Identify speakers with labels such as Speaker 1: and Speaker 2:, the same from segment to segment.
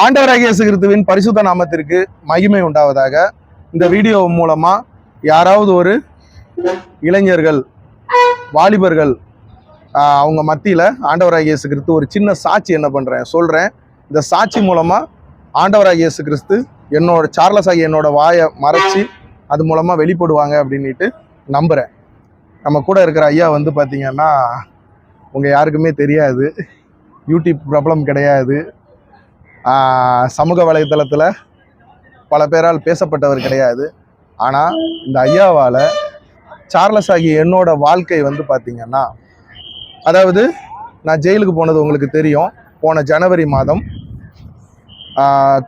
Speaker 1: ஆண்டவராகிய கிறிஸ்துவின் பரிசுத்த நாமத்திற்கு மகிமை உண்டாவதாக இந்த வீடியோ மூலமா யாராவது ஒரு இளைஞர்கள் வாலிபர்கள் அவங்க மத்தியில் ஆண்டவராகிய கிறிஸ்து ஒரு சின்ன சாட்சி என்ன பண்ணுறேன் சொல்கிறேன் இந்த சாட்சி மூலமாக ஆண்டவராகிய கிறிஸ்து என்னோட சார்லஸ் ஆகிய என்னோட வாயை மறைச்சி அது மூலமாக வெளிப்படுவாங்க அப்படின்ட்டு நம்புகிறேன் நம்ம கூட இருக்கிற ஐயா வந்து பார்த்தீங்கன்னா உங்கள் யாருக்குமே தெரியாது யூடியூப் ப்ராப்ளம் கிடையாது சமூக வலைதளத்தில் பல பேரால் பேசப்பட்டவர் கிடையாது ஆனால் இந்த ஐயாவால் சார்லஸ் ஆகிய என்னோட வாழ்க்கை வந்து பார்த்திங்கன்னா அதாவது நான் ஜெயிலுக்கு போனது உங்களுக்கு தெரியும் போன ஜனவரி மாதம்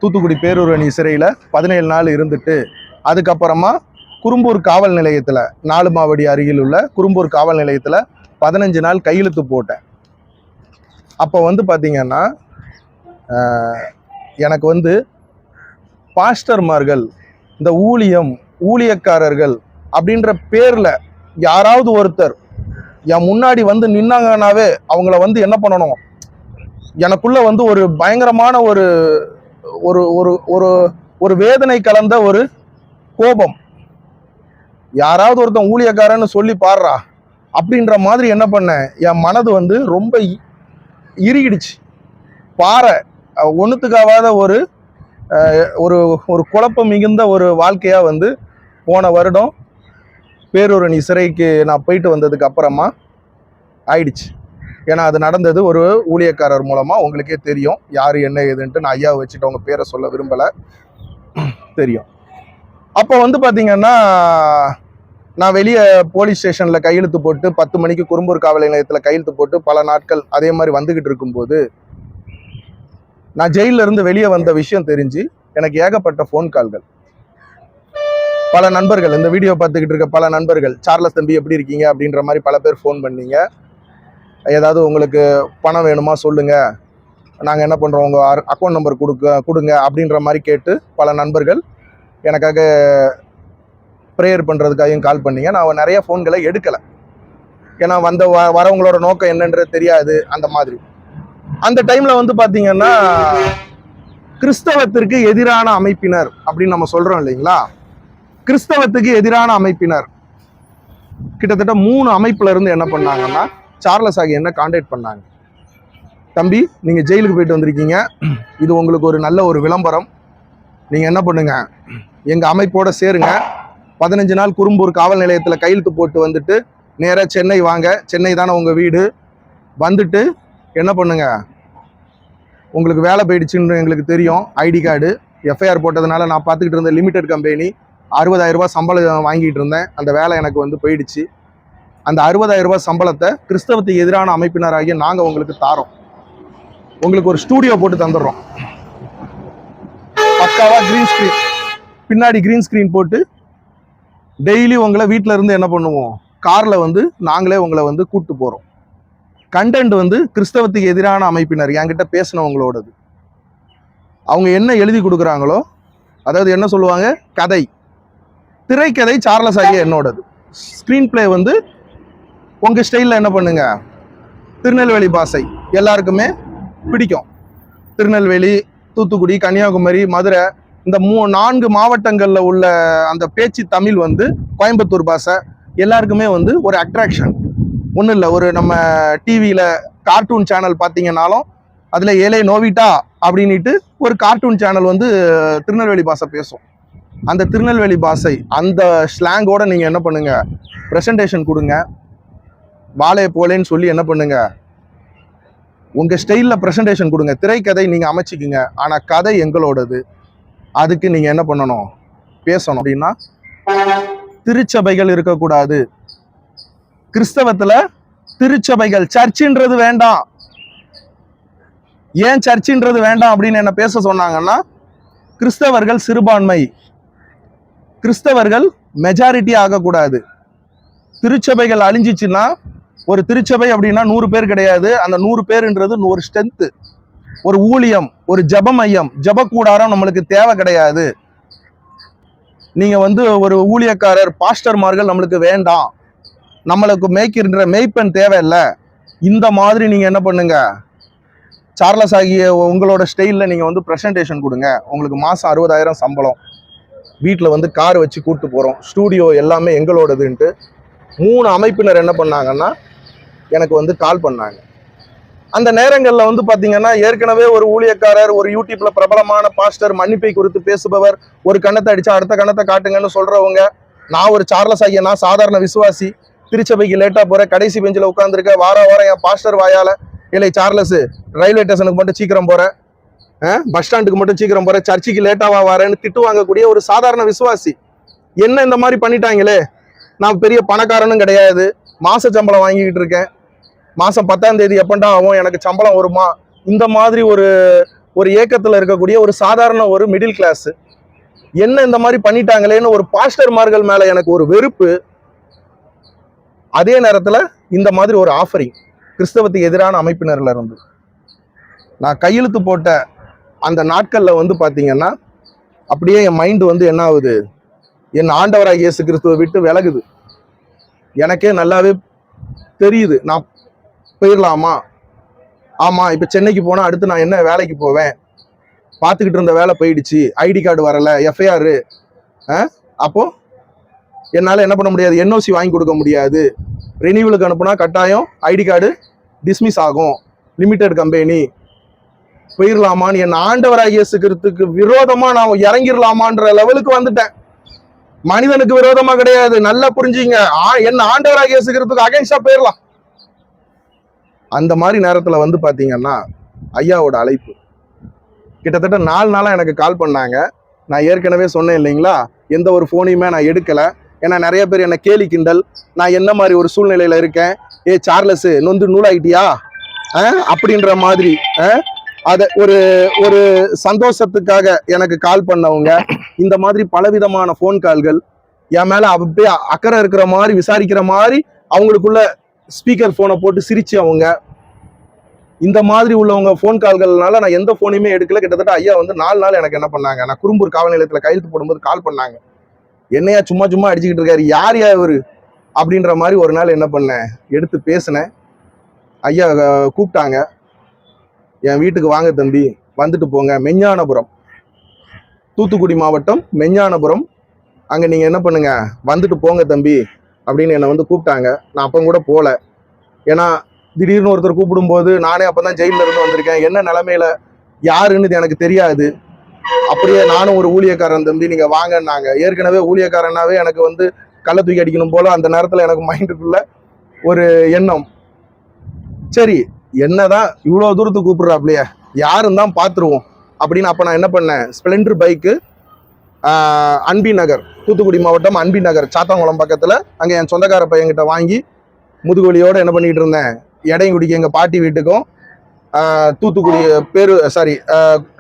Speaker 1: தூத்துக்குடி பேரூரணி சிறையில் பதினேழு நாள் இருந்துட்டு அதுக்கப்புறமா குறும்பூர் காவல் நிலையத்தில் நாலு மாவடி அருகில் உள்ள குறும்பூர் காவல் நிலையத்தில் பதினஞ்சு நாள் கையெழுத்து போட்டேன் அப்போ வந்து பார்த்திங்கன்னா எனக்கு வந்து பாஸ்டர்மார்கள் இந்த ஊழியம் ஊழியக்காரர்கள் அப்படின்ற பேரில் யாராவது ஒருத்தர் என் முன்னாடி வந்து நின்னாங்கன்னாவே அவங்கள வந்து என்ன பண்ணணும் எனக்குள்ள வந்து ஒரு பயங்கரமான ஒரு ஒரு ஒரு ஒரு ஒரு வேதனை கலந்த ஒரு கோபம் யாராவது ஒருத்தன் ஊழியக்காரன்னு சொல்லி பாடுறா அப்படின்ற மாதிரி என்ன பண்ணேன் என் மனது வந்து ரொம்ப இறுகிடுச்சு பாறை ஒன்றுத்துக்காவாத ஒரு ஒரு ஒரு குழப்பம் மிகுந்த ஒரு வாழ்க்கையாக வந்து போன வருடம் பேரூரணி சிறைக்கு நான் போயிட்டு வந்ததுக்கு அப்புறமா ஆயிடுச்சு ஏன்னா அது நடந்தது ஒரு ஊழியக்காரர் மூலமாக உங்களுக்கே தெரியும் யார் என்ன ஏதுன்ட்டு நான் ஐயாவை வச்சுட்டு அவங்க பேரை சொல்ல விரும்பலை தெரியும் அப்போ வந்து பார்த்திங்கன்னா நான் வெளியே போலீஸ் ஸ்டேஷனில் கையெழுத்து போட்டு பத்து மணிக்கு குறும்பூர் காவல் நிலையத்தில் கையெழுத்து போட்டு பல நாட்கள் அதே மாதிரி வந்துக்கிட்டு இருக்கும்போது நான் இருந்து வெளியே வந்த விஷயம் தெரிஞ்சு எனக்கு ஏகப்பட்ட ஃபோன் கால்கள் பல நண்பர்கள் இந்த வீடியோ பார்த்துக்கிட்டு இருக்க பல நண்பர்கள் சார்லஸ் தம்பி எப்படி இருக்கீங்க அப்படின்ற மாதிரி பல பேர் ஃபோன் பண்ணீங்க ஏதாவது உங்களுக்கு பணம் வேணுமா சொல்லுங்கள் நாங்கள் என்ன பண்ணுறோம் உங்கள் அக்கௌண்ட் நம்பர் கொடுக்க கொடுங்க அப்படின்ற மாதிரி கேட்டு பல நண்பர்கள் எனக்காக ப்ரேயர் பண்ணுறதுக்காகவும் கால் பண்ணீங்க நான் நிறைய ஃபோன்களை எடுக்கலை ஏன்னா வந்த வரவங்களோட நோக்கம் என்னன்றது தெரியாது அந்த மாதிரி அந்த டைமில் வந்து பார்த்தீங்கன்னா கிறிஸ்தவத்திற்கு எதிரான அமைப்பினர் அப்படின்னு நம்ம சொல்கிறோம் இல்லைங்களா கிறிஸ்தவத்துக்கு எதிரான அமைப்பினர் கிட்டத்தட்ட மூணு அமைப்புல இருந்து என்ன பண்ணாங்கன்னா சார்லஸ் ஆகி என்ன கான்டாக்ட் பண்ணாங்க தம்பி நீங்கள் ஜெயிலுக்கு போயிட்டு வந்திருக்கீங்க இது உங்களுக்கு ஒரு நல்ல ஒரு விளம்பரம் நீங்கள் என்ன பண்ணுங்க எங்கள் அமைப்போட சேருங்க பதினஞ்சு நாள் குறும்பூர் காவல் நிலையத்தில் கையெழுத்து போட்டு வந்துட்டு நேராக சென்னை வாங்க சென்னை தானே உங்கள் வீடு வந்துட்டு என்ன பண்ணுங்க உங்களுக்கு வேலை போயிடுச்சுன்னு எங்களுக்கு தெரியும் ஐடி கார்டு எஃப்ஐஆர் போட்டதுனால நான் பார்த்துக்கிட்டு இருந்த லிமிடெட் கம்பெனி அறுபதாயிரரூபா சம்பளம் வாங்கிட்டு இருந்தேன் அந்த வேலை எனக்கு வந்து போயிடுச்சு அந்த அறுபதாயிரரூபா சம்பளத்தை கிறிஸ்தவத்துக்கு எதிரான அமைப்பினராகிய நாங்கள் உங்களுக்கு தாரோம் உங்களுக்கு ஒரு ஸ்டூடியோ போட்டு தந்துடுறோம் பக்காவா க்ரீன் ஸ்க்ரீன் பின்னாடி க்ரீன் ஸ்க்ரீன் போட்டு டெய்லி உங்களை வீட்டில் இருந்து என்ன பண்ணுவோம் காரில் வந்து நாங்களே உங்களை வந்து கூப்பிட்டு போகிறோம் கண்டென்ட் வந்து கிறிஸ்தவத்துக்கு எதிரான அமைப்பினர் என்கிட்ட பேசினவங்களோடது அவங்க என்ன எழுதி கொடுக்குறாங்களோ அதாவது என்ன சொல்லுவாங்க கதை திரைக்கதை சார்லஸ் ஐயா என்னோடது ஸ்க்ரீன் பிளே வந்து உங்கள் ஸ்டைலில் என்ன பண்ணுங்க திருநெல்வேலி பாஷை எல்லாருக்குமே பிடிக்கும் திருநெல்வேலி தூத்துக்குடி கன்னியாகுமரி மதுரை இந்த மூ நான்கு மாவட்டங்களில் உள்ள அந்த பேச்சு தமிழ் வந்து கோயம்புத்தூர் பாஷை எல்லாருக்குமே வந்து ஒரு அட்ராக்ஷன் ஒன்றும் இல்லை ஒரு நம்ம டிவியில் கார்ட்டூன் சேனல் பார்த்தீங்கன்னாலும் அதில் ஏழை நோவிட்டா அப்படின்ட்டு ஒரு கார்ட்டூன் சேனல் வந்து திருநெல்வேலி பாஷை பேசும் அந்த திருநெல்வேலி பாஷை அந்த ஸ்லாங்கோடு நீங்கள் என்ன பண்ணுங்கள் ப்ரெசன்டேஷன் கொடுங்க வாழைய போலேன்னு சொல்லி என்ன பண்ணுங்கள் உங்கள் ஸ்டைலில் ப்ரெசன்டேஷன் கொடுங்க திரைக்கதை நீங்கள் அமைச்சிக்கிங்க ஆனால் கதை எங்களோடது அதுக்கு நீங்கள் என்ன பண்ணணும் பேசணும் அப்படின்னா திருச்சபைகள் இருக்கக்கூடாது கிறிஸ்தவத்துல திருச்சபைகள் சர்ச்சின்றது வேண்டாம் ஏன் சர்ச்சின்றது வேண்டாம் அப்படின்னு என்ன பேச சொன்னாங்கன்னா கிறிஸ்தவர்கள் சிறுபான்மை கிறிஸ்தவர்கள் மெஜாரிட்டி ஆகக்கூடாது திருச்சபைகள் அழிஞ்சிச்சுன்னா ஒரு திருச்சபை அப்படின்னா நூறு பேர் கிடையாது அந்த நூறு பேருன்றது ஒரு ஸ்ட்ரென்த்து ஒரு ஊழியம் ஒரு ஜப மையம் ஜப கூடாரம் நம்மளுக்கு தேவை கிடையாது நீங்கள் வந்து ஒரு ஊழியக்காரர் பாஸ்டர்மார்கள் நம்மளுக்கு வேண்டாம் நம்மளுக்கு மேய்க்கின்ற தேவை தேவையில்லை இந்த மாதிரி நீங்கள் என்ன பண்ணுங்க சார்லஸ் ஆகிய உங்களோட ஸ்டைலில் நீங்கள் வந்து ப்ரெசன்டேஷன் கொடுங்க உங்களுக்கு மாதம் அறுபதாயிரம் சம்பளம் வீட்டில் வந்து கார் வச்சு கூப்பிட்டு போகிறோம் ஸ்டூடியோ எல்லாமே எங்களோடதுன்ட்டு மூணு அமைப்பினர் என்ன பண்ணாங்கன்னா எனக்கு வந்து கால் பண்ணாங்க அந்த நேரங்களில் வந்து பார்த்தீங்கன்னா ஏற்கனவே ஒரு ஊழியக்காரர் ஒரு யூடியூப்ல பிரபலமான பாஸ்டர் மன்னிப்பை குறித்து பேசுபவர் ஒரு கண்ணத்தை அடிச்சா அடுத்த கணத்தை காட்டுங்கன்னு சொல்றவங்க நான் ஒரு சார்லஸ் ஆகிய நான் சாதாரண விசுவாசி திருச்சபைக்கு லேட்டாக போகிற கடைசி பெஞ்சில் உட்காந்துருக்க வார வாரம் என் பாஸ்டர் வாயால் இல்லை சார்லஸ் ரயில்வே ஸ்டேஷனுக்கு மட்டும் சீக்கிரம் போகிறேன் பஸ் ஸ்டாண்டுக்கு மட்டும் சீக்கிரம் போகிறேன் சர்ச்சுக்கு லேட்டாக வரேன்னு திட்டு வாங்கக்கூடிய ஒரு சாதாரண விசுவாசி என்ன இந்த மாதிரி பண்ணிட்டாங்களே நான் பெரிய பணக்காரனும் கிடையாது மாச சம்பளம் வாங்கிக்கிட்டு இருக்கேன் மாதம் பத்தாம் தேதி எப்பண்டா ஆகும் எனக்கு சம்பளம் வருமா இந்த மாதிரி ஒரு ஒரு ஏக்கத்தில் இருக்கக்கூடிய ஒரு சாதாரண ஒரு மிடில் கிளாஸ் என்ன இந்த மாதிரி பண்ணிட்டாங்களேன்னு ஒரு பாஸ்டர்மார்கள் மேலே எனக்கு ஒரு வெறுப்பு அதே நேரத்தில் இந்த மாதிரி ஒரு ஆஃபரிங் கிறிஸ்தவத்துக்கு எதிரான அமைப்பினரில் இருந்து நான் கையெழுத்து போட்ட அந்த நாட்களில் வந்து பார்த்தீங்கன்னா அப்படியே என் மைண்டு வந்து என்ன ஆகுது என் ஆண்டவராக இயேசு கிறிஸ்துவை விட்டு விலகுது எனக்கே நல்லாவே தெரியுது நான் போயிடலாமா ஆமாம் இப்போ சென்னைக்கு போனால் அடுத்து நான் என்ன வேலைக்கு போவேன் பார்த்துக்கிட்டு இருந்த வேலை போயிடுச்சு ஐடி கார்டு வரலை எஃப்ஐஆர் அப்போது என்னால் என்ன பண்ண முடியாது என்ஓசி வாங்கி கொடுக்க முடியாது ரினியூவலுக்கு அனுப்புனா கட்டாயம் ஐடி கார்டு டிஸ்மிஸ் ஆகும் லிமிடெட் கம்பெனி போயிடலாமான்னு என் ஆண்டவராகிய சிக்கிறதுக்கு விரோதமாக நான் இறங்கிடலாமான்ற லெவலுக்கு வந்துட்டேன் மனிதனுக்கு விரோதமாக கிடையாது நல்லா புரிஞ்சுங்க என் ஆண்டவராக சிக்கிறதுக்கு அகைன்ஸ்டாக போயிடலாம் அந்த மாதிரி நேரத்தில் வந்து பார்த்தீங்கன்னா ஐயாவோட அழைப்பு கிட்டத்தட்ட நாலு நாளாக எனக்கு கால் பண்ணாங்க நான் ஏற்கனவே சொன்னேன் இல்லைங்களா எந்த ஒரு ஃபோனையுமே நான் எடுக்கலை ஏன்னா நிறைய பேர் என்னை கேலி கிண்டல் நான் என்ன மாதிரி ஒரு சூழ்நிலையில் இருக்கேன் ஏ சார்லஸ் நொந்து நூலாயிட்டியா அப்படின்ற மாதிரி அதை ஒரு ஒரு சந்தோஷத்துக்காக எனக்கு கால் பண்ணவங்க இந்த மாதிரி பலவிதமான ஃபோன் கால்கள் என் மேலே அப்படியே அக்கறை இருக்கிற மாதிரி விசாரிக்கிற மாதிரி அவங்களுக்குள்ள ஸ்பீக்கர் ஃபோனை போட்டு சிரிச்சு அவங்க இந்த மாதிரி உள்ளவங்க ஃபோன் கால்கள்னால நான் எந்த ஃபோனையுமே எடுக்கல கிட்டத்தட்ட ஐயா வந்து நாலு நாள் எனக்கு என்ன பண்ணாங்க நான் குறும்பூர் காவல் நிலையத்தில் கையெழுத்து போடும்போது கால் பண்ணாங்க என்னையா சும்மா சும்மா அடிச்சுக்கிட்டு இருக்காரு யார் யார் இவர் அப்படின்ற மாதிரி ஒரு நாள் என்ன பண்ணேன் எடுத்து பேசினேன் ஐயா கூப்பிட்டாங்க என் வீட்டுக்கு வாங்க தம்பி வந்துட்டு போங்க மெஞ்ஞானபுரம் தூத்துக்குடி மாவட்டம் மெஞ்ஞானபுரம் அங்கே நீங்கள் என்ன பண்ணுங்க வந்துட்டு போங்க தம்பி அப்படின்னு என்னை வந்து கூப்பிட்டாங்க நான் அப்போ கூட போகல ஏன்னா திடீர்னு ஒருத்தர் கூப்பிடும்போது நானே அப்போ தான் ஜெயிலில் இருந்து வந்திருக்கேன் என்ன நிலமையில யாருன்னு எனக்கு தெரியாது அப்படியே நானும் ஒரு ஊழியக்காரன் தம்பி நீங்க வாங்கன்னாங்க ஏற்கனவே ஊழியக்காரனாவே எனக்கு வந்து கள்ள தூக்கி அடிக்கணும் போல அந்த நேரத்துல எனக்கு மைண்டுக்குள்ள ஒரு எண்ணம் சரி என்னதான் இவ்வளோ தூரத்துக்கு கூப்பிடுறாப்லையே யாரும் தான் பார்த்துருவோம் அப்படின்னு அப்போ நான் என்ன பண்ணேன் ஸ்ப்ளெண்டர் பைக்கு அன்பி நகர் தூத்துக்குடி மாவட்டம் அன்பி நகர் சாத்தாங்குளம் பக்கத்தில் அங்கே என் சொந்தக்கார பையன்கிட்ட வாங்கி முதுகுலியோடு என்ன பண்ணிகிட்டு இருந்தேன் இடையங்குடிக்கு எங்கள் பாட்டி வீட்டுக்கும் தூத்துக்குடி பேரு சாரி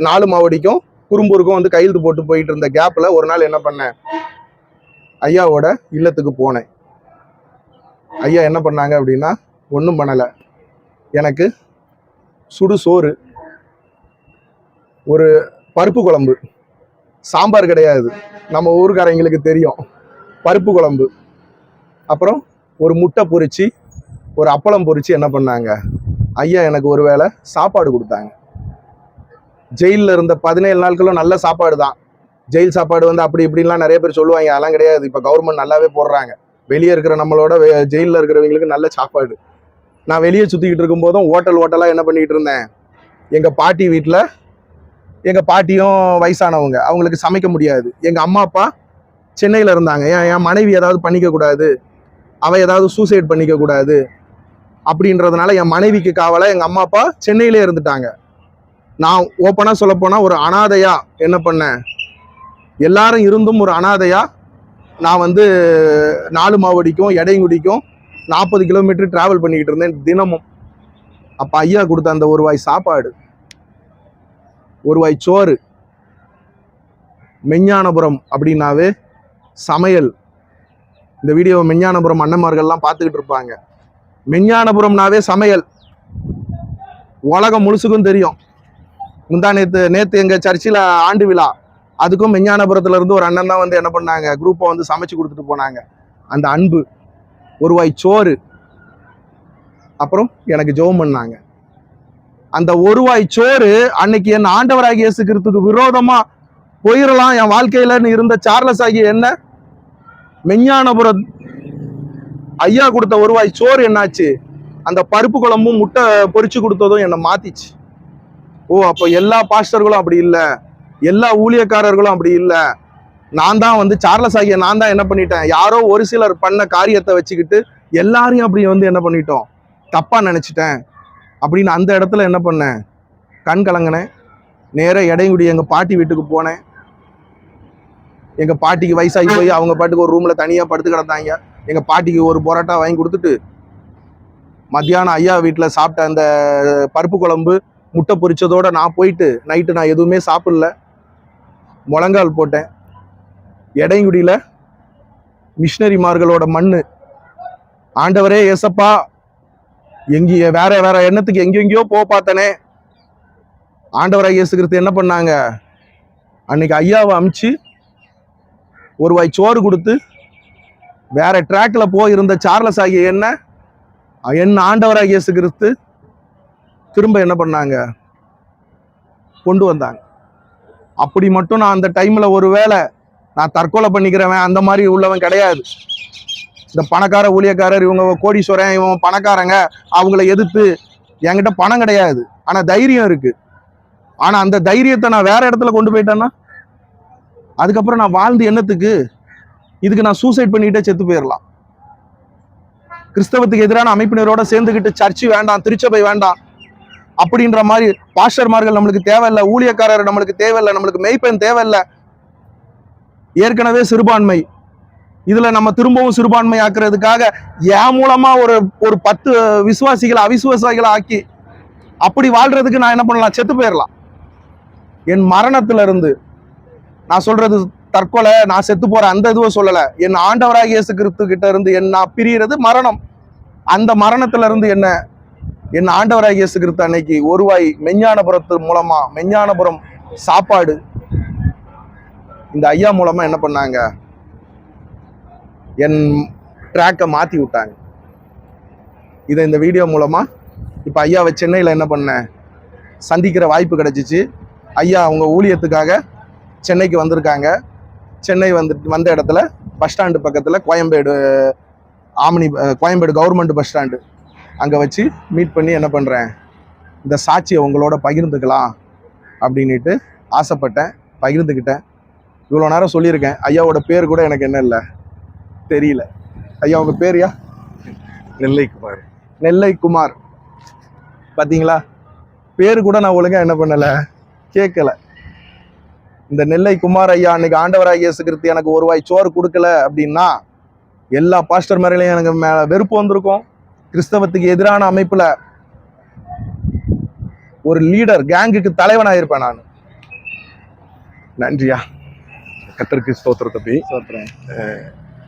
Speaker 1: நாலு மாவடிக்கும் குறும்பூருக்கும் வந்து கையெழுத்து போட்டு போயிட்டு இருந்த கேப்பில் ஒரு நாள் என்ன பண்ணேன் ஐயாவோட இல்லத்துக்கு போனேன் ஐயா என்ன பண்ணாங்க அப்படின்னா ஒன்றும் பண்ணலை எனக்கு சுடு சோறு ஒரு பருப்பு குழம்பு சாம்பார் கிடையாது நம்ம ஊருக்காரங்களுக்கு தெரியும் பருப்பு குழம்பு அப்புறம் ஒரு முட்டை பொறிச்சு ஒரு அப்பளம் பொறிச்சு என்ன பண்ணாங்க ஐயா எனக்கு ஒரு வேளை சாப்பாடு கொடுத்தாங்க ஜெயிலில் இருந்த பதினேழு நாட்களும் நல்ல சாப்பாடு தான் ஜெயில் சாப்பாடு வந்து அப்படி இப்படின்லாம் நிறைய பேர் சொல்லுவாங்க அதெல்லாம் கிடையாது இப்போ கவர்மெண்ட் நல்லாவே போடுறாங்க வெளியே இருக்கிற நம்மளோட ஜெயிலில் இருக்கிறவங்களுக்கு நல்ல சாப்பாடு நான் வெளியே சுற்றிக்கிட்டு இருக்கும்போதும் ஹோட்டல் ஹோட்டலாக என்ன பண்ணிக்கிட்டு இருந்தேன் எங்கள் பாட்டி வீட்டில் எங்கள் பாட்டியும் வயசானவங்க அவங்களுக்கு சமைக்க முடியாது எங்கள் அம்மா அப்பா சென்னையில் இருந்தாங்க ஏன் என் மனைவி ஏதாவது பண்ணிக்கக்கூடாது அவள் ஏதாவது சூசைட் பண்ணிக்கக்கூடாது அப்படின்றதுனால என் மனைவிக்கு காவலாக எங்கள் அம்மா அப்பா சென்னையிலே இருந்துட்டாங்க நான் ஓப்பனாக போனால் ஒரு அனாதையா என்ன பண்ணேன் எல்லாரும் இருந்தும் ஒரு அனாதையா நான் வந்து நாலு மாவடிக்கும் எடைங்குடிக்கும் நாற்பது கிலோமீட்டர் ட்ராவல் பண்ணிக்கிட்டு இருந்தேன் தினமும் அப்போ ஐயா கொடுத்த அந்த ஒரு வாய் சாப்பாடு ஒரு வாய் சோறு மெஞ்ஞானபுரம் அப்படின்னாவே சமையல் இந்த வீடியோவை மெஞ்ஞானபுரம் அண்ணன்மார்கள்லாம் பார்த்துக்கிட்டு இருப்பாங்க மெஞ்ஞானபுரம்னாவே சமையல் உலகம் முழுசுக்கும் தெரியும் முந்தா நேற்று நேற்று எங்கள் சர்ச்சில் ஆண்டு விழா அதுக்கும் மெஞ்ஞானபுரத்தில் இருந்து ஒரு அண்ணன் தான் வந்து என்ன பண்ணாங்க குரூப்பை வந்து சமைச்சு கொடுத்துட்டு போனாங்க அந்த அன்பு ஒருவாய் சோறு அப்புறம் எனக்கு ஜெபம் பண்ணாங்க அந்த ஒருவாய் சோறு அன்னைக்கு என் ஆண்டவராகி இயேசுக்கிறதுக்கு விரோதமாக விரோதமா போயிடலாம் என் வாழ்க்கையிலன்னு இருந்த சார்லஸ் ஆகிய என்ன மெஞ்ஞானபுரம் ஐயா கொடுத்த ஒருவாய் சோறு என்னாச்சு அந்த பருப்பு குழம்பும் முட்டை பொறிச்சு கொடுத்ததும் என்னை மாத்திச்சு ஓ அப்போ எல்லா பாஸ்டர்களும் அப்படி இல்லை எல்லா ஊழியக்காரர்களும் அப்படி இல்லை நான் தான் வந்து சார்லஸ் ஆகிய நான் தான் என்ன பண்ணிட்டேன் யாரோ ஒரு சிலர் பண்ண காரியத்தை வச்சுக்கிட்டு எல்லாரையும் அப்படி வந்து என்ன பண்ணிட்டோம் தப்பாக நினச்சிட்டேன் அப்படின்னு அந்த இடத்துல என்ன பண்ணேன் கண் கலங்கினேன் நேராக இடையங்குடி எங்கள் பாட்டி வீட்டுக்கு போனேன் எங்கள் பாட்டிக்கு வயசாகி போய் அவங்க பாட்டுக்கு ஒரு ரூமில் தனியாக படுத்து கிடந்தாங்க எங்கள் பாட்டிக்கு ஒரு பொரோட்டா வாங்கி கொடுத்துட்டு மத்தியானம் ஐயா வீட்டில் சாப்பிட்ட அந்த பருப்பு குழம்பு முட்டை பொறிச்சதோட நான் போயிட்டு நைட்டு நான் எதுவுமே சாப்பிடல முழங்கால் போட்டேன் எடையுடியில் மிஷினரிமார்களோட மண் ஆண்டவரே ஏசப்பா எங்கேயோ வேற வேற எண்ணத்துக்கு எங்கெங்கேயோ போ பார்த்தனே ஆண்டவராக இயேசுகிறது என்ன பண்ணாங்க அன்னைக்கு ஐயாவை அமிச்சு ஒரு வாய் சோறு கொடுத்து வேற ட்ராக்ல போயிருந்த சார்லஸ் ஆகிய என்ன என்ன ஆண்டவராக இயேசுகிறது திரும்ப என்ன பண்ணாங்க கொண்டு வந்தாங்க அப்படி மட்டும் நான் அந்த டைமில் ஒரு வேளை நான் தற்கொலை பண்ணிக்கிறவன் அந்த மாதிரி உள்ளவன் கிடையாது இந்த பணக்கார ஊழியக்காரர் இவங்க கோடீஸ்வரன் இவன் பணக்காரங்க அவங்கள எதிர்த்து என்கிட்ட பணம் கிடையாது ஆனால் தைரியம் இருக்குது ஆனால் அந்த தைரியத்தை நான் வேற இடத்துல கொண்டு போயிட்டேன்னா அதுக்கப்புறம் நான் வாழ்ந்து என்னத்துக்கு இதுக்கு நான் சூசைட் பண்ணிக்கிட்டே செத்து போயிடலாம் கிறிஸ்தவத்துக்கு எதிரான அமைப்பினரோட சேர்ந்துக்கிட்டு சர்ச்சு வேண்டாம் திருச்சபை வேண்டாம் அப்படின்ற மாதிரி பாஸ்டர்மார்கள் நம்மளுக்கு தேவையில்லை ஊழியக்காரர் நம்மளுக்கு தேவையில்லை நம்மளுக்கு மெய்ப்பெண் தேவையில்லை ஏற்கனவே சிறுபான்மை இதுல நம்ம திரும்பவும் சிறுபான்மை ஆக்குறதுக்காக என் மூலமா ஒரு ஒரு பத்து விசுவாசிகளை அவிசுவாசிகளை ஆக்கி அப்படி வாழ்றதுக்கு நான் என்ன பண்ணலாம் செத்து போயிடலாம் என் மரணத்துல இருந்து நான் சொல்றது தற்கொலை நான் செத்து போற அந்த இதுவோ சொல்லல என் ஆண்டவராக இயேசு கிறிஸ்து கிட்ட இருந்து என் நான் பிரியறது மரணம் அந்த மரணத்துல இருந்து என்ன என் ஆண்டவராக இயேசுகிறது அன்னைக்கு ஒருவாய் மெஞ்ஞானபுரத்து மூலமா மெஞ்ஞானபுரம் சாப்பாடு இந்த ஐயா மூலமா என்ன பண்ணாங்க என் ட்ராக்கை மாற்றி விட்டாங்க இதை இந்த வீடியோ மூலமாக இப்போ ஐயாவை சென்னையில் என்ன பண்ணேன் சந்திக்கிற வாய்ப்பு கிடைச்சிச்சு ஐயா அவங்க ஊழியத்துக்காக சென்னைக்கு வந்திருக்காங்க சென்னை வந்து வந்த இடத்துல பஸ் ஸ்டாண்டு பக்கத்தில் Koyambedu omni Koyambedu government bus stand அங்கே வச்சு மீட் பண்ணி என்ன பண்ணுறேன் இந்த சாட்சியை உங்களோட பகிர்ந்துக்கலாம் அப்படின்ட்டு ஆசைப்பட்டேன் பகிர்ந்துக்கிட்டேன் இவ்வளோ நேரம் சொல்லியிருக்கேன் ஐயாவோட பேர் கூட எனக்கு என்ன இல்லை தெரியல ஐயா உங்கள் பேர்யா நெல்லை குமார் நெல்லை குமார் பார்த்தீங்களா பேர் கூட நான் ஒழுங்காக என்ன பண்ணலை கேட்கலை இந்த நெல்லை குமார் ஐயா அன்னைக்கு ஆண்டவராக இயேசுகிறது எனக்கு ஒரு வாய் சோறு கொடுக்கல அப்படின்னா எல்லா பாஸ்டர் மாதிரிலையும் எனக்கு மேலே வெறுப்பு வந்திருக்கும் கிறிஸ்தவத்துக்கு எதிரான அமைப்பில் ஒரு லீடர் கேங்குக்கு தலைவனாக இருப்பேன் நான் நன்றியா கத்திரிக்கு ஸ்தோத்திர தம்பி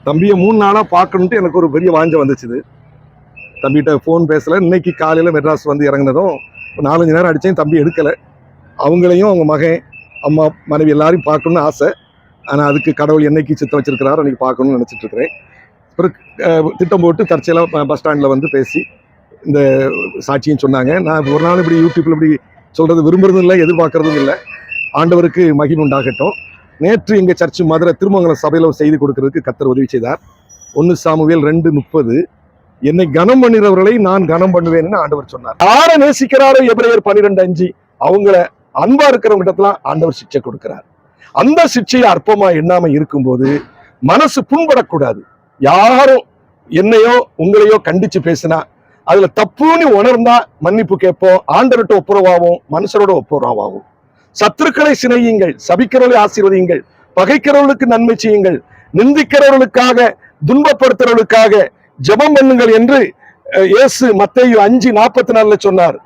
Speaker 1: தம்பியை மூணு நாளாக பார்க்கணுன்ட்டு எனக்கு ஒரு பெரிய வாஞ்ச வந்துச்சுது தம்பிகிட்ட ஃபோன் பேசலை இன்னைக்கு காலையில் மெட்ராஸ் வந்து இறங்கினதும் நாலஞ்சு நேரம் அடித்தேன் தம்பி எடுக்கலை அவங்களையும் அவங்க மகன் அம்மா மனைவி எல்லாரையும் பார்க்கணுன்னு ஆசை ஆனால் அதுக்கு கடவுள் என்னைக்கு சித்தம் வச்சிருக்கிறாரோ அன்றைக்கி பார்க்கணும்னு இருக்கிறேன் ஒரு திட்டம் போட்டு தற்செயலாக பஸ் ஸ்டாண்டில் வந்து பேசி இந்த சாட்சியும் சொன்னாங்க நான் ஒரு நாள் இப்படி யூடியூப்பில் இப்படி சொல்கிறது விரும்புறதும் இல்லை எதிர்பார்க்குறதும் இல்லை ஆண்டவருக்கு மகிழ்வு உண்டாகட்டும் நேற்று எங்கள் சர்ச்சு மதுரை திருமங்கல சபையில் செய்து கொடுக்கறதுக்கு கத்தர் உதவி செய்தார் ஒன்று சாமுவேல் ரெண்டு முப்பது என்னை கனம் பண்ணுறவர்களை நான் கனம் பண்ணுவேன்னு ஆண்டவர் சொன்னார் யாரை நேசிக்கிறாரோ எபிரேயர் பன்னிரெண்டு அஞ்சு அவங்கள அன்பா இருக்கிறவங்கிட்டலாம் ஆண்டவர் சிக்ஷை கொடுக்கிறார் அந்த சிக்ஷையை அற்பமா எண்ணாம இருக்கும்போது மனசு புண்படக்கூடாது யாரும் என்னையோ உங்களையோ கண்டிச்சு பேசினா அதுல தப்புன்னு உணர்ந்தா மன்னிப்பு கேட்போம் ஆண்டவர்கிட்ட ஒப்புரவாகும் மனுஷரோட ஒப்புரவாகும் சத்துருக்களை சினையுங்கள் சபிக்கிறவர்களை ஆசீர்வதியுங்கள் பகைக்கிறவர்களுக்கு நன்மை செய்யுங்கள் நிந்திக்கிறவர்களுக்காக துன்பப்படுத்துறவர்களுக்காக ஜபம் பண்ணுங்கள் என்று இயேசு மத்தையு அஞ்சு நாற்பத்தி நாலுல சொன்னார்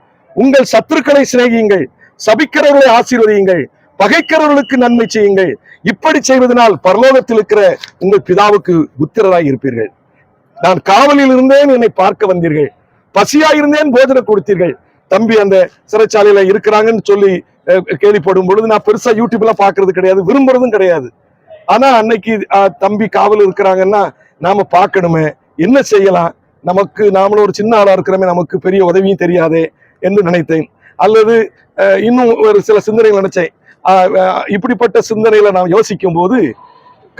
Speaker 1: உங்கள் சத்துருக்களை சிநேகியுங்கள் சபிக்கிறவர்களை ஆசீர்வதியுங்கள் பகைக்கிறவர்களுக்கு நன்மை செய்யுங்கள் இப்படி செய்வதனால் பரலோகத்தில் இருக்கிற உங்கள் பிதாவுக்கு புத்திரராய் இருப்பீர்கள் நான் காவலில் இருந்தேன் என்னை பார்க்க வந்தீர்கள் பசியா இருந்தேன் போஜனை கொடுத்தீர்கள் தம்பி அந்த சிறைச்சாலையில இருக்கிறாங்கன்னு சொல்லி கேள்விப்படும் பொழுது நான் பெருசா யூடியூப்ல பாக்குறது கிடையாது விரும்புறதும் கிடையாது ஆனா அன்னைக்கு தம்பி காவல் இருக்கிறாங்கன்னா நாம பார்க்கணுமே என்ன செய்யலாம் நமக்கு நாமளும் ஒரு சின்ன ஆளா இருக்கிறோமே நமக்கு பெரிய உதவியும் தெரியாதே என்று நினைத்தேன் அல்லது இன்னும் ஒரு சில சிந்தனைகள் நினைச்சேன் இப்படிப்பட்ட சிந்தனையில நாம் யோசிக்கும் போது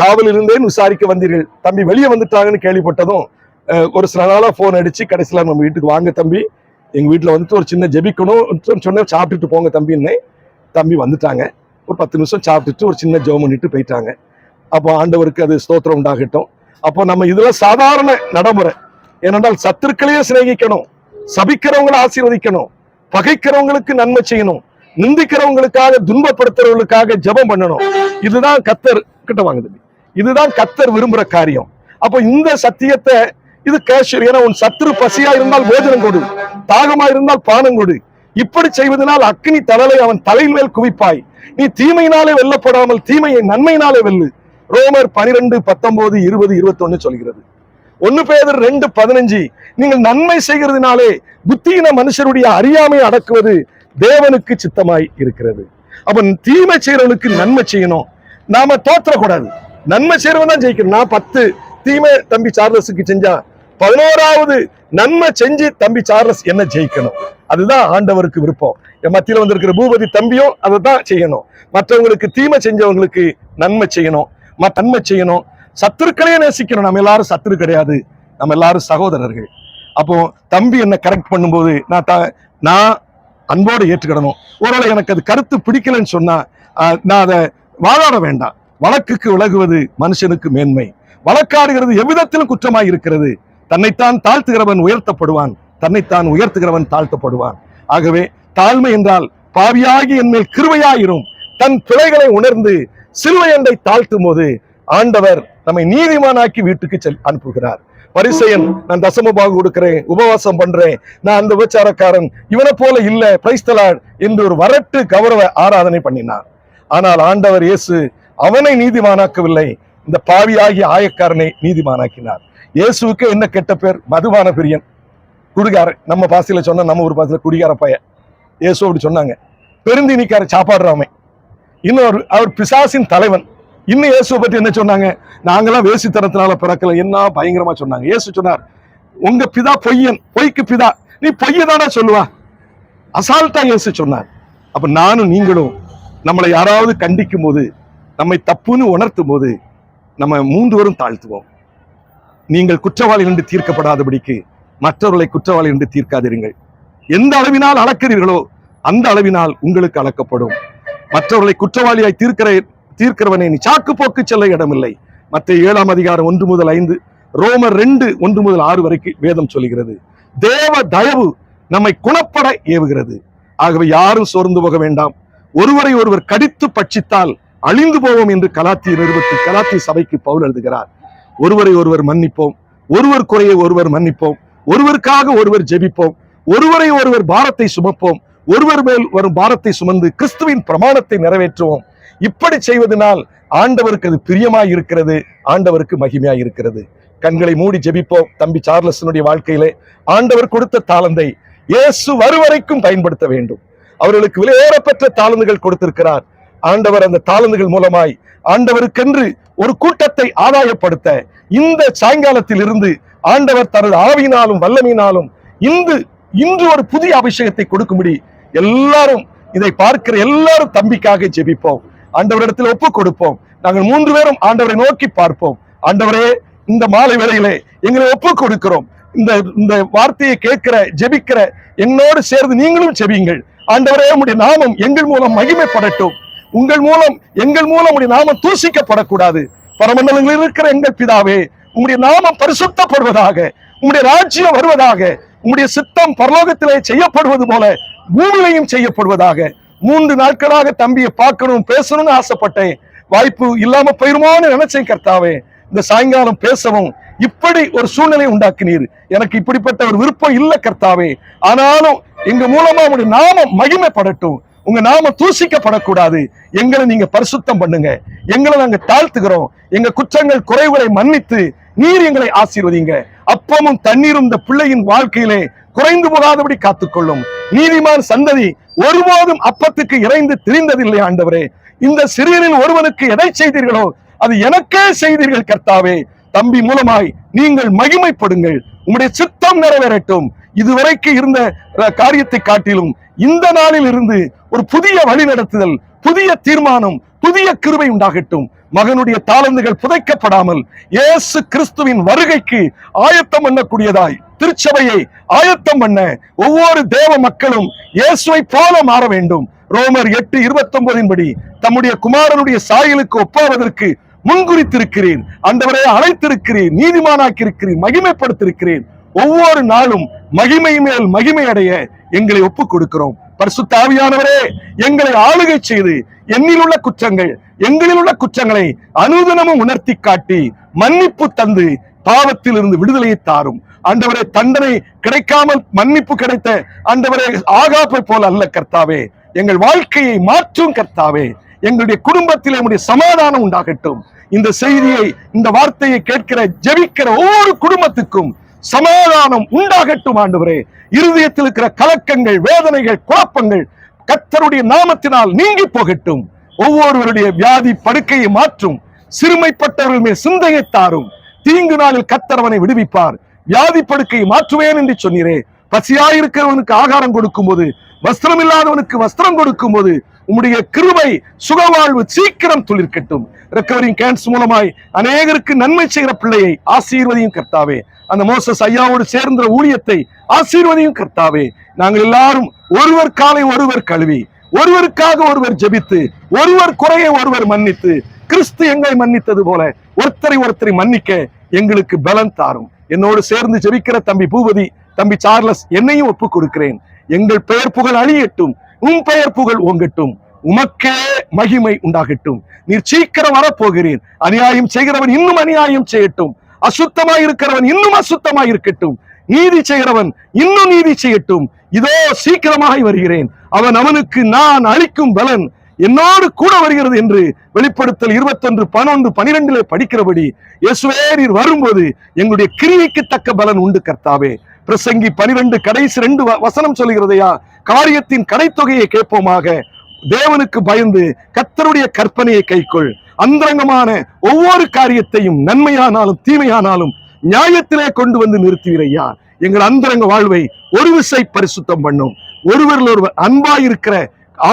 Speaker 1: காவலில் இருந்தேன் விசாரிக்க வந்தீர்கள் தம்பி வெளியே வந்துட்டாங்கன்னு கேள்விப்பட்டதும் ஒரு சில நாளாக ஃபோன் அடிச்சு கடைசியில் நம்ம வீட்டுக்கு வாங்க தம்பி எங்கள் வீட்டில் வந்துட்டு ஒரு சின்ன ஜெபிக்கணும் சொன்னேன் சாப்பிட்டுட்டு போங்க தம்பின்னே தம்பி வந்துட்டாங்க ஒரு பத்து நிமிஷம் சாப்பிட்டுட்டு ஒரு சின்ன ஜெபம் பண்ணிட்டு போயிட்டாங்க அப்போ ஆண்டவருக்கு அது ஸ்தோத்திரம் உண்டாகட்டும் அப்போ நம்ம இதெல்லாம் சாதாரண நடைமுறை ஏனென்றால் சத்துருக்களையே சிநேகிக்கணும் சபிக்கிறவங்களை ஆசீர்வதிக்கணும் பகைக்கிறவங்களுக்கு நன்மை செய்யணும் நிந்திக்கிறவங்களுக்காக துன்பப்படுத்துறவங்களுக்காக ஜபம் பண்ணணும் இதுதான் கத்தர் கிட்ட வாங்குது இதுதான் கத்தர் விரும்புற காரியம் அப்போ இந்த சத்தியத்தை இது கேஷ் ஏன்னா உன் சத்துரு பசியா இருந்தால் போஜனம் கொடு தாகமா இருந்தால் பானம் கொடு இப்படி செய்வதனால் அக்னி தலலை அவன் தலையில் மேல் குவிப்பாய் நீ தீமையினாலே வெல்லப்படாமல் தீமையை நன்மையினாலே வெல்லு ரோமர் பனிரெண்டு பத்தொன்பது இருபது இருபத்தி ஒன்னு சொல்கிறது ஒன்னு பேர் ரெண்டு பதினஞ்சு நீங்கள் நன்மை செய்கிறதுனாலே புத்தியின மனுஷருடைய அறியாமையை அடக்குவது தேவனுக்கு சித்தமாய் இருக்கிறது அப்ப தீமை செய்யறவனுக்கு நன்மை செய்யணும் நாம தோற்றக்கூடாது நன்மை செய்யறவன் தான் ஜெயிக்கணும் நான் பத்து தீமை தம்பி சார்லஸுக்கு செஞ்சா பதினோராவது நன்மை செஞ்சு தம்பி சார்லஸ் என்ன ஜெயிக்கணும் அதுதான் ஆண்டவருக்கு விருப்பம் என் மத்தியில் வந்திருக்கிற பூபதி தம்பியும் அதை தான் செய்யணும் மற்றவங்களுக்கு தீமை செஞ்சவங்களுக்கு நன்மை செய்யணும் நன்மை செய்யணும் சத்துருக்களையே நேசிக்கணும் நம்ம எல்லாரும் சத்துரு கிடையாது நம்ம எல்லாரும் சகோதரர்கள் அப்போ தம்பி என்ன கரெக்ட் பண்ணும்போது நான் நான் அன்போடு ஏற்றுக்கிடணும் ஒருவேளை எனக்கு அது கருத்து பிடிக்கலன்னு சொன்னா நான் அதை வாழாட வேண்டாம் வழக்குக்கு விலகுவது மனுஷனுக்கு மேன்மை வழக்காடுகிறது எவ்விதத்திலும் குற்றமாய் இருக்கிறது தன்னைத்தான் தாழ்த்துகிறவன் உயர்த்தப்படுவான் தன்னைத்தான் உயர்த்துகிறவன் தாழ்த்தப்படுவான் ஆகவே தாழ்மை என்றால் பாவியாகி என்மேல் கிருவையாயிரும் தன் பிழைகளை உணர்ந்து சிறுவையண்டை தாழ்த்தும் போது ஆண்டவர் நம்மை நீதிமானாக்கி வீட்டுக்கு செல் அனுப்புகிறார் பரிசையன் நான் தசம பாகு கொடுக்கிறேன் உபவாசம் பண்றேன் நான் அந்த விபச்சாரக்காரன் இவனை போல இல்ல பிரைஸ்தலாட் என்று ஒரு வரட்டு கௌரவ ஆராதனை பண்ணினார் ஆனால் ஆண்டவர் இயேசு அவனை நீதிமானாக்கவில்லை இந்த பாவியாகிய ஆயக்காரனை நீதிமானாக்கினார் இயேசுக்கு என்ன கெட்ட பேர் மதுவான பிரியன் குடிகார நம்ம பாசியில சொன்ன நம்ம ஒரு பாசியில குடிகார பைய இயேசு அப்படி சொன்னாங்க பெருந்தினிக்கார சாப்பாடுறாமே இன்னொரு அவர் பிசாசின் தலைவன் இன்னும் இயேசுவை பற்றி என்ன சொன்னாங்க நாங்களாம் வேசித்தனத்தினால பிறக்கல என்ன பயங்கரமா சொன்னாங்க இயேசு சொன்னார் உங்க பிதா பொய்யன் பொய்க்கு பிதா நீ பொய்ய தானே சொல்லுவா அசால்ட்டா இயேசு சொன்னார் அப்ப நானும் நீங்களும் நம்மளை யாராவது கண்டிக்கும் போது நம்மை தப்புன்னு உணர்த்தும் போது நம்ம மூன்றுவரும் தாழ்த்துவோம் நீங்கள் குற்றவாளி என்று தீர்க்கப்படாதபடிக்கு மற்றவர்களை குற்றவாளி என்று தீர்க்காதிருங்கள் எந்த அளவினால் அளக்கிறீர்களோ அந்த அளவினால் உங்களுக்கு அளக்கப்படும் மற்றவர்களை குற்றவாளியாய் தீர்க்கிற தீர்க்கிறவனை நீ சாக்கு போக்கு செல்ல இடமில்லை மற்ற ஏழாம் அதிகாரம் ஒன்று முதல் ஐந்து ரோமர் ரெண்டு ஒன்று முதல் ஆறு வரைக்கும் வேதம் சொல்கிறது தேவ தயவு நம்மை குணப்பட ஏவுகிறது ஆகவே யாரும் சோர்ந்து போக வேண்டாம் ஒருவரை ஒருவர் கடித்து பட்சித்தால் அழிந்து போவோம் என்று கலாத்திய நிறுவத்து கலாத்திய சபைக்கு பவுல் எழுதுகிறார் ஒருவரை ஒருவர் மன்னிப்போம் ஒருவர் குறையை ஒருவர் மன்னிப்போம் ஒருவருக்காக ஒருவர் ஜெபிப்போம் ஒருவரை ஒருவர் பாரத்தை சுமப்போம் ஒருவர் மேல் வரும் பாரத்தை சுமந்து கிறிஸ்துவின் பிரமாணத்தை நிறைவேற்றுவோம் இப்படி செய்வதனால் ஆண்டவருக்கு அது பிரியமாய் இருக்கிறது ஆண்டவருக்கு மகிமையாய் இருக்கிறது கண்களை மூடி ஜெபிப்போம் தம்பி சார்லஸனுடைய வாழ்க்கையிலே ஆண்டவர் கொடுத்த தாளந்தை இயேசு வருவரைக்கும் பயன்படுத்த வேண்டும் அவர்களுக்கு விலையேறப்பட்ட தாளந்துகள் கொடுத்திருக்கிறார் ஆண்டவர் அந்த தாளந்துகள் மூலமாய் ஆண்டவருக்கென்று ஒரு கூட்டத்தை ஆதாயப்படுத்த இந்த சாயங்காலத்தில் இருந்து ஆண்டவர் தனது ஆவியினாலும் வல்லமையினாலும் இந்து இன்று ஒரு புதிய அபிஷேகத்தை கொடுக்கும்படி எல்லாரும் இதை பார்க்கிற எல்லாரும் தம்பிக்காக ஜெபிப்போம் ஆண்டவரிடத்தில் ஒப்பு கொடுப்போம் நாங்கள் மூன்று பேரும் ஆண்டவரை நோக்கி பார்ப்போம் ஆண்டவரே இந்த மாலை வேளையிலே எங்களை ஒப்பு கொடுக்கிறோம் இந்த இந்த வார்த்தையை கேட்கிற ஜெபிக்கிற என்னோடு சேர்ந்து நீங்களும் ஜெபியுங்கள் ஆண்டவரே உங்களுடைய நாமம் எங்கள் மூலம் மகிமைப்படட்டும் உங்கள் மூலம் எங்கள் மூலம் உடைய நாமம் தூசிக்கப்படக்கூடாது பரமண்டலங்களில் இருக்கிற எங்கள் பிதாவே உங்களுடைய நாமம் பரிசுத்தப்படுவதாக உங்களுடைய ராஜ்யம் வருவதாக உங்களுடைய சித்தம் பரலோகத்திலே செய்யப்படுவது போல பூமியிலையும் செய்யப்படுவதாக மூன்று நாட்களாக தம்பியை பார்க்கணும் பேசணும்னு ஆசைப்பட்டேன் வாய்ப்பு இல்லாம போயிருமோன்னு நினைச்சேன் கர்த்தாவே இந்த சாயங்காலம் பேசவும் இப்படி ஒரு சூழ்நிலை உண்டாக்கினீர் எனக்கு இப்படிப்பட்ட ஒரு விருப்பம் இல்ல கர்த்தாவே ஆனாலும் எங்க மூலமா உங்க நாமம் மகிமைப்படட்டும் உங்க நாம தூசிக்கப்படக்கூடாது எங்களை நீங்க பரிசுத்தம் பண்ணுங்க எங்களை நாங்க தாழ்த்துகிறோம் எங்க குற்றங்கள் குறைவுகளை மன்னித்து நீர் எங்களை ஆசீர்வதிங்க அப்பமும் தண்ணீரும் இந்த பிள்ளையின் வாழ்க்கையிலே குறைந்து போகாதபடி காத்துக்கொள்ளும் நீதிமான் சந்ததி ஒருபோதும் அப்பத்துக்கு இறைந்து திரிந்ததில்லை ஆண்டவரே இந்த சிறியனில் ஒருவனுக்கு எதை செய்தீர்களோ அது எனக்கே செய்தீர்கள் கர்த்தாவே தம்பி மூலமாய் நீங்கள் மகிமைப்படுங்கள் உங்களுடைய சித்தம் நிறைவேறட்டும் இதுவரைக்கு இருந்த காரியத்தை காட்டிலும் இந்த நாளில் இருந்து ஒரு புதிய வழி நடத்துதல் புதிய தீர்மானம் புதிய கிருவை உண்டாகட்டும் மகனுடைய தாளந்துகள் புதைக்கப்படாமல் இயேசு கிறிஸ்துவின் வருகைக்கு ஆயத்தம் பண்ணக்கூடியதாய் திருச்சபையை ஆயத்தம் பண்ண ஒவ்வொரு தேவ மக்களும் இயேசுவை போல மாற வேண்டும் ரோமர் எட்டு இருபத்தி ஒன்பதின் படி தம்முடைய குமாரனுடைய சாயலுக்கு ஒப்பாவதற்கு முன்குறித்திருக்கிறேன் அந்தவரை அழைத்திருக்கிறேன் நீதிமானாக்கியிருக்கிறேன் மகிமைப்படுத்திருக்கிறேன் ஒவ்வொரு நாளும் மகிமை மேல் மகிமை அடைய எங்களை ஒப்புக் கொடுக்கிறோம் பரிசுத்தாவியானவரே எங்களை ஆளுகை செய்து எண்ணில் உள்ள குற்றங்கள் எங்களிலுள்ள குற்றங்களை அனுதினமும் உணர்த்தி காட்டி மன்னிப்பு தந்து பாவத்தில் இருந்து விடுதலையை தாரும் ஆண்டவரே தண்டனை கிடைக்காமல் மன்னிப்பு கிடைத்த அந்தவரை ஆகாப்பை போல அல்ல கர்த்தாவே எங்கள் வாழ்க்கையை மாற்றும் கர்த்தாவே எங்களுடைய குடும்பத்தில் நம்முடைய சமாதானம் உண்டாகட்டும் இந்த செய்தியை இந்த வார்த்தையை கேட்கிற ஜெபிக்கிற ஒவ்வொரு குடும்பத்துக்கும் சமாதானம் உண்டாகட்டும் ஆண்டவரே இருதயத்தில் இருக்கிற கலக்கங்கள் வேதனைகள் குழப்பங்கள் கத்தருடைய நாமத்தினால் நீங்கி போகட்டும் ஒவ்வொருவருடைய வியாதி படுக்கையை மாற்றும் சிறுமைப்பட்டவர்கள் மேல் சிந்தையை தாரும் தீங்கு நாளில் கத்தரவனை விடுவிப்பார் வியாதி படுக்கையை மாற்றுவேன் என்று சொன்னீரே பசியாயிருக்கிறவனுக்கு ஆகாரம் கொடுக்கும் போது வஸ்திரம் இல்லாதவனுக்கு வஸ்திரம் கொடுக்கும் போது உம்முடைய கிருவை சுகவாழ்வு சீக்கிரம் துளிர்க்கட்டும் ரெக்கவரிங் கேன்ஸ் மூலமாய் அநேகருக்கு நன்மை செய்கிற பிள்ளையை ஆசீர்வதியும் கர்த்தாவே அந்த மோசஸ் ஐயாவோடு சேர்ந்த ஊழியத்தை ஆசீர்வதியும் கர்த்தாவே நாங்கள் எல்லாரும் ஒருவர் காலை ஒருவர் கழுவி ஒருவருக்காக ஒருவர் ஜெபித்து ஒருவர் குறையை ஒருவர் மன்னித்து கிறிஸ்து எங்களை மன்னித்தது போல ஒருத்தரை ஒருத்தரை மன்னிக்க எங்களுக்கு பலன் தாரும் என்னோடு சேர்ந்து ஜெபிக்கிற தம்பி பூபதி தம்பி சார்லஸ் என்னையும் ஒப்புக் கொடுக்கிறேன் எங்கள் பெயர் புகழ் அழியட்டும் உன் பெயர் புகழ் ஓங்கட்டும் உமக்கே மகிமை உண்டாகட்டும் நீர் சீக்கிரம் வரப்போகிறேன் அநியாயம் செய்கிறவன் இன்னும் அநியாயம் செய்யட்டும் அசுத்தமாய் இருக்கிறவன் இன்னும் அசுத்தமாய் இருக்கட்டும் நீதி செய்கிறவன் இன்னும் நீதி செய்யட்டும் இதோ சீக்கிரமாக வருகிறேன் அவன் அவனுக்கு நான் அளிக்கும் பலன் என்னோடு கூட வருகிறது என்று வெளிப்படுத்தல் இருபத்தொன்று பன்னொன்று பனிரெண்டுல படிக்கிறபடி இயேசுவே வரும்போது எங்களுடைய கிரியைக்கு தக்க பலன் உண்டு கர்த்தாவே பிரசங்கி பனிரெண்டு கடைசி ரெண்டு வசனம் சொல்லுகிறதையா காரியத்தின் கடைத்தொகையை கேட்போமாக தேவனுக்கு பயந்து கத்தருடைய கற்பனையை கைக்கொள் அந்தரங்கமான ஒவ்வொரு காரியத்தையும் நன்மையானாலும் தீமையானாலும் நியாயத்திலே கொண்டு வந்து நிறுத்துவீரையா எங்கள் அந்தரங்க வாழ்வை ஒரு விசை பரிசுத்தம் பண்ணும் ஒருவரில் ஒருவர் அன்பா இருக்கிற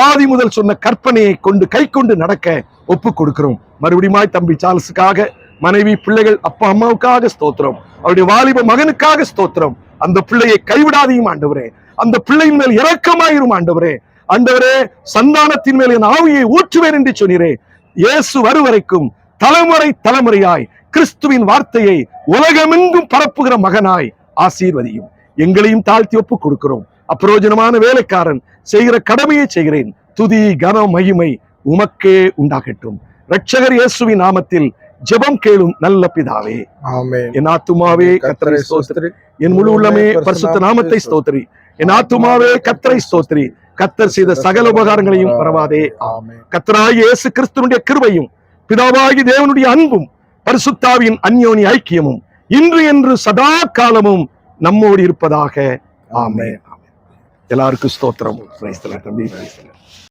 Speaker 1: ஆதி முதல் சொன்ன கற்பனையை கொண்டு கை கொண்டு நடக்க ஒப்பு கொடுக்கிறோம் மறுபடியுமாய் தம்பி சார்ல்ஸுக்காக மனைவி பிள்ளைகள் அப்பா அம்மாவுக்காக ஸ்தோத்திரம் அவருடைய வாலிப மகனுக்காக ஸ்தோத்திரம் அந்த பிள்ளையை கைவிடாதையும் ஆண்டவரே அந்த பிள்ளையின் மேல் இறக்கமாயிரும் ஆண்டவரே ஆண்டவரே சந்தானத்தின் மேல் என் ஆவியை ஊற்றுவேன் என்று சொன்னீரே இயேசு வருவரைக்கும் தலைமுறை தலைமுறையாய் கிறிஸ்துவின் வார்த்தையை உலகமெங்கும் பரப்புகிற மகனாய் ஆசீர்வதியும் எங்களையும் தாழ்த்தி ஒப்பு கொடுக்கிறோம் அப்பிரோஜனமான வேலைக்காரன் செய்கிற கடமையை செய்கிறேன் துதி கன மகிமை உமக்கே உண்டாகட்டும் ரட்சகர் இயேசுவின் நாமத்தில் ஜெபம் கேளும் நல்ல பிதாவே என் ஆத்துமாவே கத்தரை ஸ்தோத்திரி என் முழு உள்ளமே பரிசுத்த நாமத்தை ஸ்தோத்திரி என் ஆத்துமாவே கத்தரை ஸ்தோத்திரி கத்தர் செய்த சகல உபகாரங்களையும் பரவாதே கத்தராகி இயேசு கிறிஸ்துனுடைய கிருபையும் பிதாவாகி தேவனுடைய அன்பும் பரிசுத்தாவின் அந்யோனி ஐக்கியமும் இன்று என்று சதா காலமும் நம்மோடு இருப்பதாக ஆமே எல்லாருக்கும் ஸ்தோத்திரம் பிரைஸ்தலா தம்பி பிரைஸ்தலா